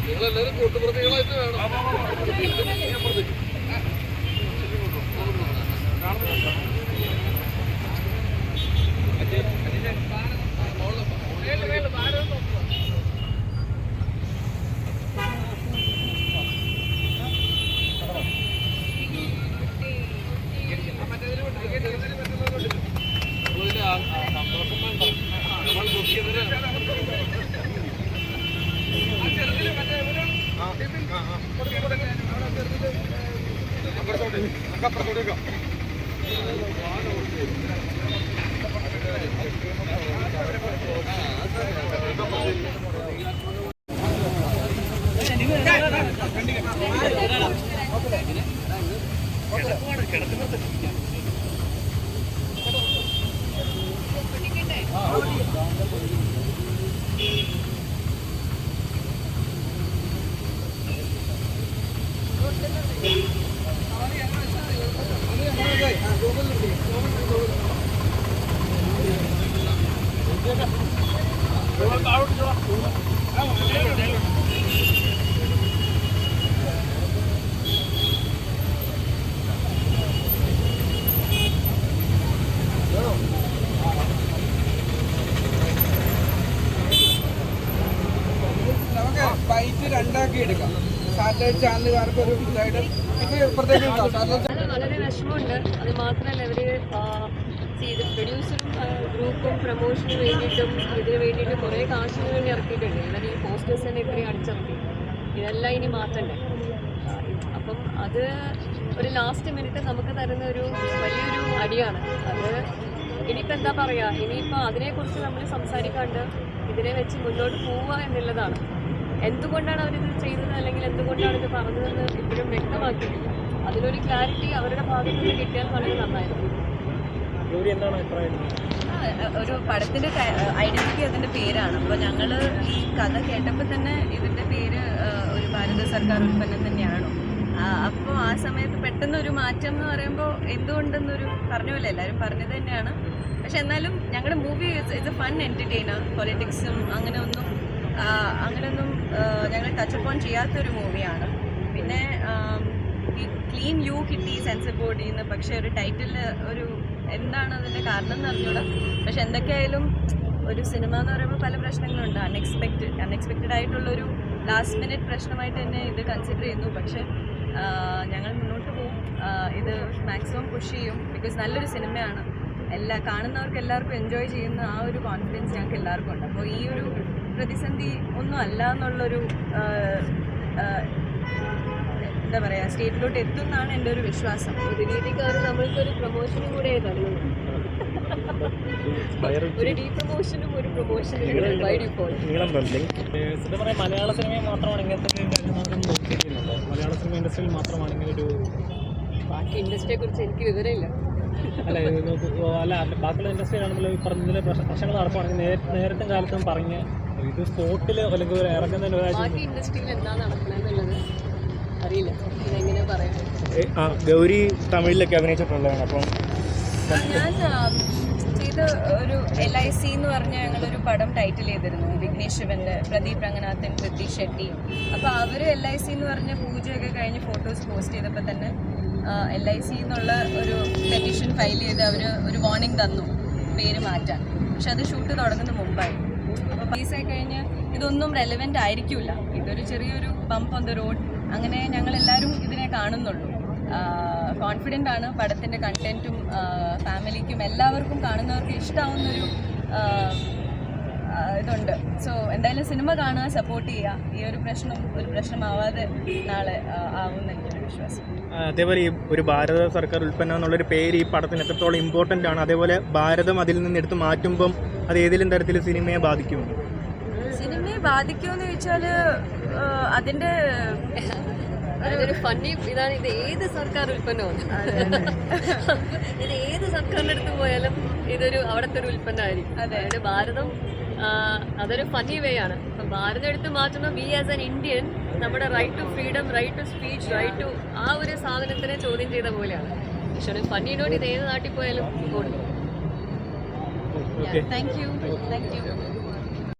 നിങ്ങളെല്ലാരും കൂട്ടുപ്രതികളായിട്ട് വേണം നമ്മളിതിന്റെ ആ- ആ സന്തോഷം വേണ്ട നമ്മൾ ദുഃഖിതരാണ് നമുക്ക് ബൈറ്റ് രണ്ടാക്കി എടുക്കാം സാറ്റലൈറ്റ് ചാനലുകാർക്ക് ഒരു ഇതായിട്ട് ഇത് പ്രത്യേകം വളരെ വിഷമമുണ്ട്. അത് മാത്രമല്ല ഇവർ ചെയ്ത് പ്രൊഡ്യൂസറും ഗ്രൂപ്പും പ്രൊമോഷന് വേണ്ടിയിട്ടും ഇതിന് വേണ്ടിയിട്ട് കുറേ കാശിന് വേണ്ടി ഇറക്കിയിട്ടുണ്ട്. ഇവർ ഈ പോസ്റ്റേഴ്സ് തന്നെ ഇത്രയും അടിച്ചിറക്കി. ഇതെല്ലാം ഇനി മാറ്റണ്ടേ? അപ്പം അത് ഒരു ലാസ്റ്റ് മിനിറ്റ് നമുക്ക് തരുന്ന ഒരു വലിയൊരു അടിയാണ്. അത് ഇനിയിപ്പോൾ എന്താ പറയുക ഇനിയിപ്പോൾ അതിനെക്കുറിച്ച് നമ്മൾ സംസാരിക്കാണ്ട് ഇതിനെ വെച്ച് മുന്നോട്ട് പോവുക എന്നുള്ളതാണ്. എന്തുകൊണ്ടാണ് അവരിത് ചെയ്തത് അല്ലെങ്കിൽ എന്തുകൊണ്ടാണ് ഇത് പറഞ്ഞതെന്ന് ഇപ്പോഴും വ്യക്തമാക്കിയിട്ടില്ല. അതിലൊരു ക്ലാരിറ്റി അവരുടെ ഭാഗത്ത് നിന്ന് കിട്ടിയാൽ വളരെ നന്നായിരുന്നു. ഒരു പടത്തിന്റെ ഐഡന്റിറ്റി അതിന്റെ പേരാണ്. അപ്പോൾ ഞങ്ങൾ ഈ കഥ കേട്ടപ്പോൾ തന്നെ ഇതിന്റെ പേര് ഒരു ഭാരത സർക്കാർ ഉൽപ്പന്നം തന്നെയാണ്. അപ്പോൾ ആ സമയത്ത് പെട്ടെന്ന് ഒരു മാറ്റം എന്ന് പറയുമ്പോൾ എന്തുകൊണ്ടെന്നൊരു പറഞ്ഞല്ലോ എല്ലാവരും പറഞ്ഞത് തന്നെയാണ്. പക്ഷെ എന്നാലും ഞങ്ങളുടെ movie it's a fun entertainer പൊളിറ്റിക്സും അങ്ങനെ ഒന്നും അങ്ങനെയൊന്നും ഞങ്ങൾ ടച്ച് അപ്പ് ഓൺ ചെയ്യാത്തൊരു മൂവിയാണ് പിന്നെ ഈ ക്ലീൻ യു കിട്ടി സെൻസർ ബോർഡിൽ നിന്ന് പക്ഷെ ഒരു ടൈറ്റിൽ ഒരു എന്താണ് അതിന്റെ കാരണം എന്ന് അറിഞ്ഞൂടാ. പക്ഷെ എന്തൊക്കെയായാലും ഒരു സിനിമ എന്ന് പറയുമ്പോൾ പല പ്രശ്നങ്ങളുണ്ട്. അൺഎക്സ്പെക്റ്റഡ് അൺഎക്സ്പെക്റ്റഡ് ആയിട്ടുള്ളൊരു ലാസ്റ്റ് മിനിറ്റ് പ്രശ്നമായിട്ട് തന്നെ ഇത് കൺസിഡർ ചെയ്യുന്നു. പക്ഷെ ഞങ്ങൾ മുന്നോട്ട് പോകും. ഇത് മാക്സിമം പുഷ് ചെയ്യും. ബിക്കോസ് നല്ലൊരു സിനിമയാണ് എല്ലാ കാണുന്നവർക്ക് എല്ലാവർക്കും എൻജോയ് ചെയ്യുന്ന ആ ഒരു കോൺഫിഡൻസ് ഞങ്ങൾക്ക് എല്ലാവർക്കും ഉണ്ട്. അപ്പോൾ ഈ ഒരു പ്രതിസന്ധി ഒന്നും അല്ല എന്നുള്ളൊരു എന്താ പറയുക സ്റ്റേറ്റിലോട്ട് എത്തും എന്നാണ് എന്റെ ഒരു വിശ്വാസം. പ്രതിനീതിക്കാർ നമ്മൾക്കൊരു പ്രൊമോഷനും കൂടെ തരുന്നത് ഒരു ഡീ പ്രൊമോഷനും ഒരു പ്രൊമോഷനും മലയാള മാത്രമാണ് ഇങ്ങനത്തെ ഒരു മലയാള സിനിമ ഇൻഡസ്ട്രിയിൽ മാത്രമാണ് ഇങ്ങനെ ഒരു ബാക്കി ഇൻഡസ്ട്രിയെ കുറിച്ച് എനിക്ക് വിവരമില്ല. അല്ല അല്ല ബാക്കിയുള്ള ഇൻഡസ്ട്രി ഈ പറഞ്ഞതിലെ പ്രശ്നങ്ങൾ നടക്കുകയാണെങ്കിൽ നേര- നേരത്തെ കാലത്തും പറഞ്ഞ് ഇത് സ്പോട്ടിൽ അല്ലെങ്കിൽ ഒരു ഇറങ്ങുന്നതിന് ഒരാഴ്ച ഇൻഡസ്ട്രിയിൽ എന്താ നടക്കണമെന്നുള്ളത് അറിയില്ല. ഇതെങ്ങനെ പറയാം ആ ഗൗരി തമിഴിലൊക്കെ അഭിനയിച്ചിട്ടുള്ളതാണ്. അപ്പം ഞാൻ ചെയ്ത ഒരു എൽ ഐ സി എന്ന് പറഞ്ഞ ഞങ്ങളൊരു പടം ടൈറ്റിൽ ചെയ്തിരുന്നു. വിഘ്നേഷ് ശിവന്റെ പ്രദീപ് രംഗനാഥൻ പൃഥ്വി ഷെട്ടി. അപ്പോൾ അവർ എൽ ഐ സി എന്ന് പറഞ്ഞ പൂജയൊക്കെ കഴിഞ്ഞ് ഫോട്ടോസ് പോസ്റ്റ് ചെയ്തപ്പോൾ തന്നെ എൽ ഐ സി എന്നുള്ള ഒരു പെറ്റീഷൻ ഫയൽ ചെയ്ത് അവർ ഒരു വാർണിംഗ് തന്നു പേര് മാറ്റാൻ. പക്ഷെ അത് ഷൂട്ട് തുടങ്ങുന്ന മുമ്പായി. അപ്പോൾ പൈസ കഴിഞ്ഞ് ഇതൊന്നും റെലവെന്റ് ആയിരിക്കില്ല ഇതൊരു ചെറിയൊരു ബംപ് ഓൺ ദ റോഡ് അങ്ങനെ ഞങ്ങളെല്ലാവരും ഇതിനെ കാണുന്നുള്ളൂ. കോൺഫിഡന്റ് ആണ് പടത്തിന്റെ കണ്ടന്റും ഫാമിലിക്കും എല്ലാവർക്കും കാണുന്നവർക്ക് ഇഷ്ടമാവുന്നൊരു ഇതുണ്ട്. സോ എന്തായാലും സിനിമ കാണുക സപ്പോർട്ട് ചെയ്യുക. ഈ ഒരു പ്രശ്നം ഒരു പ്രശ്നമാവാതെ നാളെ ആവുമെന്ന് എനിക്കൊരു വിശ്വാസം. അതേപോലെ ഈ ഒരു ഭാരത സർക്കാർ ഉൽപ്പന്നം എന്നുള്ളൊരു പേര് ഈ പടത്തിന് എത്രത്തോളം ഇമ്പോർട്ടന്റ് ആണ്? അതേപോലെ ഭാരതം അതിൽ നിന്ന് എടുത്ത് മാറ്റുമ്പം അത് ഏതെങ്കിലും തരത്തിൽ സിനിമയെ ബാധിക്കും? സിനിമയെ ബാധിക്കുമെന്ന് ചോദിച്ചാൽ അതിന്റെ ഒരു ഫണ്ണി ഇതാണ്. ഇത് ഏത് സർക്കാർ ഉൽപ്പന്നമാണ്? ഇത് ഏത് സർക്കാരിന്റെ അടുത്ത് പോയാലും ഇതൊരു അവിടുത്തെ ഒരു ഉൽപ്പന്നമായിരിക്കും. അതായത് ഭാരതം അതൊരു ഫണ്ണി വേ ആണ്. അപ്പം ഭാരതം എടുത്ത് മാറ്റുമ്പോൾ വി ആസ് ആൻ ഇന്ത്യൻ നമ്മുടെ right to freedom right to speech right to ആ ഒരു സാധനത്തിനെ ചോദ്യം ചെയ്ത പോലെയാണ്. ഈശ്വരൻ ഫണ്ണിനോട് ഇത് ഏത് നാട്ടിൽ പോയാലും കൊടുക്കും താങ്ക് യു താങ്ക് യു